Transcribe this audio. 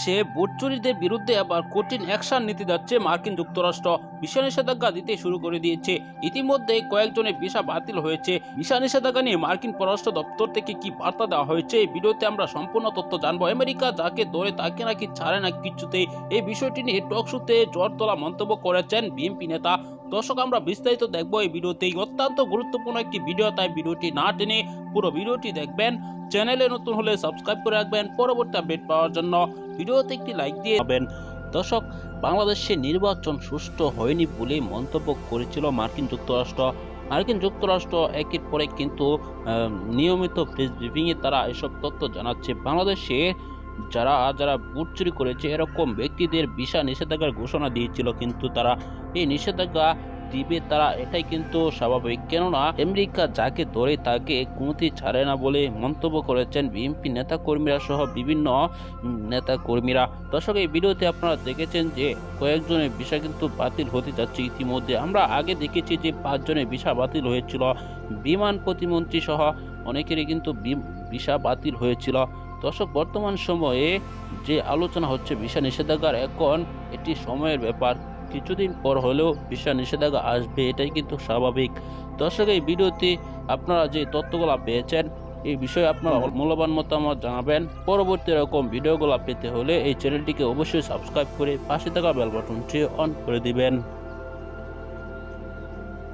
সে vote চুরিদের বিরুদ্ধে আবার কঠিন অ্যাকশন নিতে যাচ্ছে মার্কিন যুক্তরাষ্ট্র। ভিসা নিষেধাজ্ঞা দিতে শুরু করে দিয়েছে। ইতিমধ্যে কয়েকজনের ভিসা বাতিল হয়েছে। ভিসা নিষেধাজ্ঞা নিয়ে মার্কিন পররাষ্ট্র দপ্তর থেকে কি বার্তা দেওয়া হয়েছে এই ভিডিওতে আমরা সম্পূর্ণ তথ্য জানব। আমেরিকা যাকে ধরে তাকে নাকি ছাড়ে না কিছুতে এই বিষয়টি নিয়ে টক শুতে জ্বর তোলা মন্তব্য করেছেন বিএনপি নেতা দর্শক, আমরা বিস্তারিত দেখব এই ভিডিওতে। অত্যন্ত গুরুত্বপূর্ণ একটি ভিডিও, তাই ভিডিওটি না টেনে পুরো ভিডিওটি দেখবেন। চ্যানেলে নতুন হলে সাবস্ক্রাইব করে রাখবেন পরবর্তী আপডেট পাওয়ার জন্য। ভিডিওতে একটি লাইক দিয়ে যাবেন। দর্শক, বাংলাদেশে নির্বাচন সুষ্ঠু হয়নি বলে মন্তব্য করেছিল মার্কিন যুক্তরাষ্ট্র। মার্কিন যুক্তরাষ্ট্র একের পরে কিন্তু নিয়মিত প্রেস ব্রিফিংয়ে তারা এসব তথ্য জানাচ্ছে। বাংলাদেশে যারা যারা বুট চুরি করেছে, এরকম ব্যক্তিদের ভিসা নিষেধাজ্ঞার ঘোষণা দিয়েছিল, কিন্তু তারা এই নিষেধাজ্ঞা দিবে তারা, এটাই কিন্তু স্বাভাবিক। কেননা, আমেরিকা যাকে ধরে তাকে কোনোটি ছাড়ে না বলে মন্তব্য করেছেন বিএনপি নেতা কর্মীরা সহ বিভিন্ন নেতা কর্মীরা দর্শক, এই ভিডিওতে আপনারা দেখেছেন যে কয়েকজনের ভিসা কিন্তু বাতিল হতে যাচ্ছে ইতিমধ্যে। আমরা আগে দেখেছি যে পাঁচজনের ভিসা বাতিল হয়েছিল। বিমান প্রতিমন্ত্রী সহ অনেকেরই কিন্তু ভিসা বাতিল হয়েছিল। দর্শক বর্তমান সময়ে যে আলোচনা হচ্ছে ভিসা নিষেধাজ্ঞার এখন এটি সময়ের ব্যাপার। কিছুদিন পর হলেও ভিসা নিষেধাজ্ঞা আসবে এটাই কিন্তু স্বাভাবিক। দর্শক এই ভিডিওতে আপনারা যে তথ্যগুলো পেয়েছেন এই বিষয়ে আপনারা মূল্যবান মতামত জানাবেন। পরবর্তী এরকম ভিডিওগুলো পেতে হলে এই চ্যানেলটিকে অবশ্যই সাবস্ক্রাইব করে পাশে থাকা বেল বাটনটি অন করে দিবেন।